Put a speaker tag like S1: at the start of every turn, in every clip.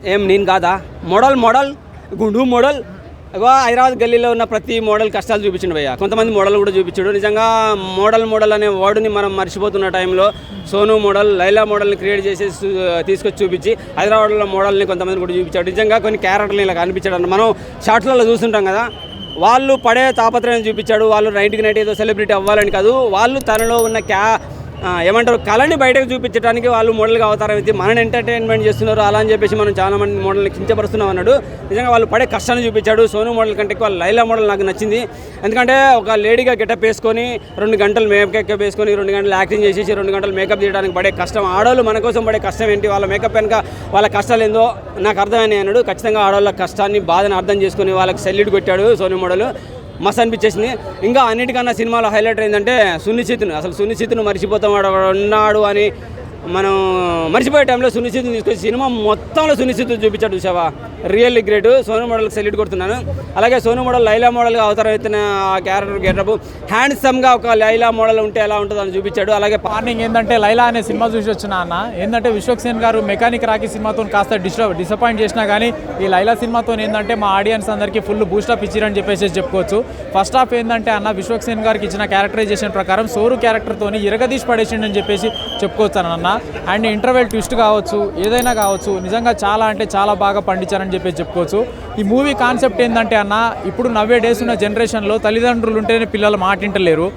S1: ఏం నేను కాదా? మోడల్ మోడల్ గుండు మోడల్. ఇగో హైదరాబాద్ గల్లీలో ఉన్న ప్రతి మోడల్ కష్టాలు చూపించండి భయ్య. కొంతమంది మోడల్ కూడా చూపించాడు. నిజంగా మోడల్ మోడల్ అనే వర్డ్ని మనం మర్చిపోతున్న టైంలో సోను మోడల్ లైలా మోడల్ని క్రియేట్ చేసి తీసుకొచ్చి చూపించి హైదరాబాద్లో మోడల్ని కొంతమంది కూడా చూపించాడు. నిజంగా కొన్ని క్యారెక్టర్లు ఇలా కనిపించాడు అన్న మనం షార్ట్లలో చూస్తుంటాం కదా వాళ్ళు పడే తాపత్రయం చూపించాడు. వాళ్ళు నైట్కి నైట్ ఏదో సెలబ్రిటీ అవ్వాలని కాదు. వాళ్ళు తనలో ఉన్న క్యా ఏమంటారు? కళని బయటకు చూపించడానికి వాళ్ళు మోడల్గా అవతారం అయితే మనని ఎంటర్టైన్మెంట్ చేస్తున్నారు. అలా అని చెప్పేసి మనం చాలా మంది మోడల్ని కించపరుస్తున్నాం అన్నాడు. నిజంగా వాళ్ళు పడే కష్టాన్ని చూపించాడు. సోను మోడల్ కంటే ఎక్కువ లైలా మోడల్ నాకు నచ్చింది. ఎందుకంటే ఒక లేడీగా గెటప్ వేసుకొని రెండు గంటలు మేకప్ వేసుకొని రెండు గంటలు యాక్టింగ్ చేసేసి రెండు గంటలు మేకప్ చేయడానికి పడే కష్టం. ఆడవాళ్ళు మన కోసం పడే కష్టం ఏంటి? వాళ్ళ మేకప్ వెనక వాళ్ళ కష్టాలు ఏందో నాకు అర్థమైనాయి అన్నాడు. ఖచ్చితంగా ఆడవాళ్ళ కష్టాన్ని బాధని అర్థం చేసుకొని వాళ్ళకి సెల్యూట్ కొట్టాడు సోను మోడల్. మస్తు అనిపించేసింది. ఇంకా అన్నిటికన్నా సినిమాలో హైలైట్ ఏంటంటే సునిశ్చితును అసలు సునిశ్చితును మర్చిపోతాం ఉన్నాడు అని మనం మర్చిపోయే టైంలో సునిశ్చితం తీసుకొచ్చి సినిమా మొత్తంలో సునిశ్చితం చూపించాడు చూసావా? Really great. సోను మోడల్కి సెల్యూట్ కొడుతున్నాను. అలాగే సోను మోడల్ లైలా మోడల్గా అవతారం అవుతున్న ఆ క్యారెక్టర్ గెటప్. హ్యాండ్సమ్గా ఒక లైలా మోడల్ ఉంటే ఎలా ఉంటుందో అని చూపించాడు. అలాగే
S2: మార్నింగ్ ఏంటంటే లైలా అనే సినిమా చూసి వచ్చిన అన్న. ఏంటంటే విశ్వక్సేన్ గారు మెకానిక్ రాకి సినిమాతో కాస్త డిస్టర్బ్ డిసప్పాయింట్ చేసినా కానీ ఈ లైలా సినిమాతో ఏంటంటే మా ఆడియన్స్ అందరికీ ఫుల్ బూస్టప్ ఇచ్చిరని చెప్పేసి చెప్పుకోవచ్చు. ఫస్ట్ హాఫ్ ఏంటంటే అన్న విశ్వక్సేన్ గారికి ఇచ్చిన క్యారెక్టరైజేషన్ ప్రకారం సోరు క్యారెక్టర్తోని ఇరగదీసి పడేసిండని చెప్పేసి చెప్పుకోవచ్చు అన్న. అండ్ ఇంటర్వెల్ ట్విస్ట్ కావచ్చు ఏదైనా కావచ్చు నిజంగా చాలా అంటే చాలా బాగా పండించారని చెప్పి చెప్పుకోవచ్చు. ఈ మూవీ కాన్సెప్ట్ ఏంటంటే అన్న ఇప్పుడు నవ్వే డేస్ ఉన్న జనరేషన్లో తల్లిదండ్రులు ఉంటేనే పిల్లలు మాటింటలేరు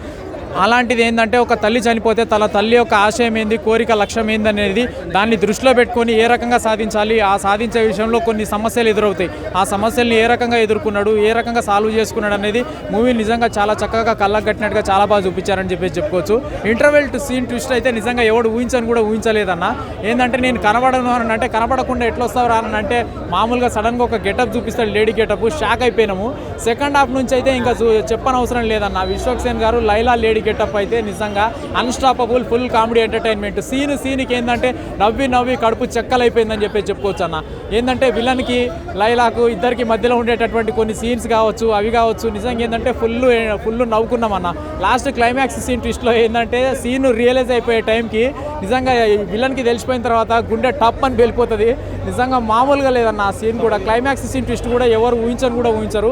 S2: అలాంటిది ఏంటంటే ఒక తల్లి చనిపోతే తన తల్లి యొక్క ఆశయం ఏంది కోరిక లక్ష్యం ఏంది అనేది దాన్ని దృష్టిలో పెట్టుకొని ఏ రకంగా సాధించాలి ఆ సాధించే విషయంలో కొన్ని సమస్యలు ఎదురవుతాయి. ఆ సమస్యల్ని ఏ రకంగా ఎదుర్కొన్నాడు ఏ రకంగా సాల్వ్ చేసుకున్నాడు అనేది మూవీ నిజంగా చాలా చక్కగా కళ్ళకు కట్టినట్టుగా చాలా బాగా చూపించారని చెప్పేసి చెప్పుకోవచ్చు. ఇంటర్వెల్ టు సీన్ ట్విస్ట్ అయితే నిజంగా ఎవడు ఊహించని కూడా ఊహించలేదన్న. ఏంటంటే నేను కనబడను అని అంటే కనబడకుండా ఎట్లా వస్తావు అని అంటే మామూలుగా సడన్గా ఒక గెటప్ చూపిస్తాడు లేడీ గెటప్ షాక్ అయిపోయినాము. సెకండ్ హాఫ్ నుంచి అయితే ఇంకా చూ- చెప్పనవసరం లేదన్న. విశ్వక్సేన్ గారు లైలా లేడీ గెటప్ అయితే నిజంగా unstoppable full comedy entertainment scene సీన్కి ఏంటంటే నవ్వి నవ్వి కడుపు చెక్కలైపోయిందని చెప్పి చెప్పుకోవచ్చు అన్న. ఏంటంటే విలన్కి లైలాకు ఇద్దరికి మధ్యలో ఉండేటటువంటి కొన్ని సీన్స్ కావచ్చు అవి కావచ్చు నిజంగా ఏంటంటే ఫుల్ ఫుల్ నవ్వుకున్నామన్న లాస్ట్ క్లైమాక్స్ సీన్ ట్విస్ట్లో ఏంటంటే సీన్ రియలైజ్ అయిపోయే టైంకి నిజంగా విలన్కి తెలిసిపోయిన తర్వాత గుండె టప్ అని వెళ్ళిపోతుంది నిజంగా మామూలుగా లేదన్న ఆ సీన్ కూడా. క్లైమాక్స్ సీన్ ట్విస్ట్ కూడా ఎవరు ఊహించని కూడా ఊహించరు.